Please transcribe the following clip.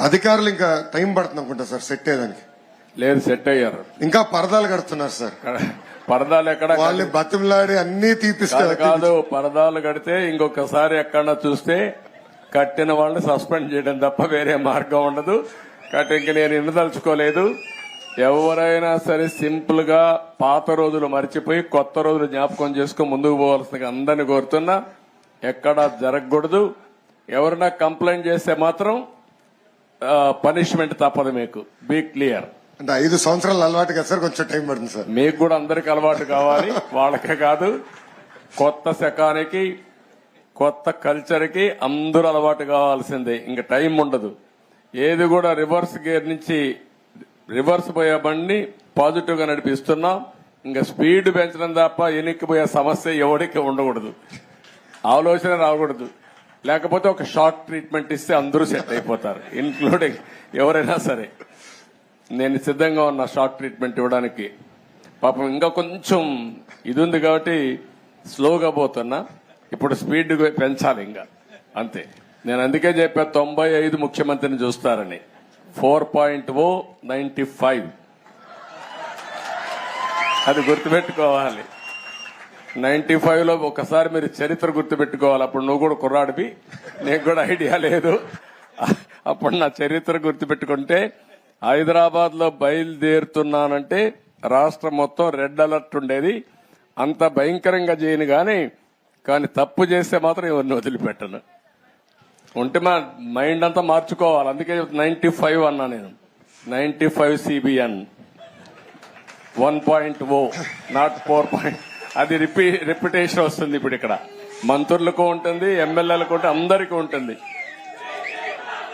అధికారులు ఇంకా టైం పడుతుంది అనుకుంటా సార్ సెట్ అయ్యేదానికి. లేదు సెట్ అయ్యారు. ఇంకా పరదాలు కడుతున్నారు సార్. పరదాలు ఎక్కడ వాళ్ళు బతిమలాడి అన్ని తీపిస్తారు కాదు పరదాలు కడితే ఇంకొకసారి ఎక్కడన్నా చూస్తే కట్టిన వాళ్ళని సస్పెండ్ చేయడం తప్ప వేరే మార్గం ఉండదు. కాబట్టి ఇంక నేను ఇండదలుచుకోలేదు ఎవరైనా సరే సింపుల్గా పాత రోజులు మర్చిపోయి కొత్త రోజులు జ్ఞాపకం చేసుకుని ముందుకు పోవాల్సిన అందరిని కోరుతున్నా. ఎక్కడా జరగకూడదు. ఎవరైనా కంప్లైంట్ చేస్తే మాత్రం పనిష్మెంట్ తప్పదు మీకు. బీ క్లియర్ అంటే ఐదు సంవత్సరాలు అలవాటు కదా సార్ కొంచెం టైం పడుతుంది సార్. మీకు కూడా అందరికి అలవాటు కావాలి వాళ్ళకే కాదు. కొత్త శకానికి కొత్త కల్చర్కి అందరూ అలవాటు కావాల్సిందే. ఇంకా టైం ఉండదు. ఏది కూడా రివర్స్ గేర్ నుంచి రివర్స్ పోయే బండిని పాజిటివ్గా నడిపిస్తున్నాం. ఇంకా స్పీడ్ పెంచడం తప్ప ఎనిక్కిపోయే సమస్య ఎవరికి ఉండకూడదు. ఆలోచన రాకూడదు. లేకపోతే ఒక షార్ట్ ట్రీట్మెంట్ ఇస్తే అందరూ సెట్ అయిపోతారు ఇన్క్లూడింగ్ ఎవరైనా సరే. నేను సిద్ధంగా ఉన్న షార్ట్ ట్రీట్మెంట్ ఇవ్వడానికి పాపం ఇంకా కొంచెం ఇది ఉంది కాబట్టి స్లోగా పోతున్నా. ఇప్పుడు స్పీడ్ పెంచాలి ఇంకా. అంతే. నేను అందుకే చెప్పా తొంభై ఐదు ముఖ్యమంత్రిని చూస్తారని. Four point O ninety five. అది గుర్తుపెట్టుకోవాలి. నైన్టీ ఫైవ్లో ఒకసారి మీరు చరిత్ర గుర్తుపెట్టుకోవాలి. అప్పుడు నువ్వు కూడా కుర్రాడివి. నీకు కూడా ఐడియా లేదు. అప్పుడు నా చరిత్ర గుర్తుపెట్టుకుంటే హైదరాబాద్లో బయలుదేరుతున్నానంటే రాష్ట్రం మొత్తం రెడ్ అలర్ట్ ఉండేది. అంత భయంకరంగా చేయను కానీ కానీ తప్పు చేస్తే మాత్రం ఎవరిని వదిలిపెట్టను. ఉంటే మా మైండ్ అంతా మార్చుకోవాలి. అందుకే నైన్టీ ఫైవ్ అన్నా నేను. Ninety five CBN one point O not four point అది రిపీ రిప్యుటేషన్ వస్తుంది ఇప్పుడు ఇక్కడ. మంత్రులకు ఉంటుంది ఎమ్మెల్యేలకు ఉంటుంది అందరికీ ఉంటుంది.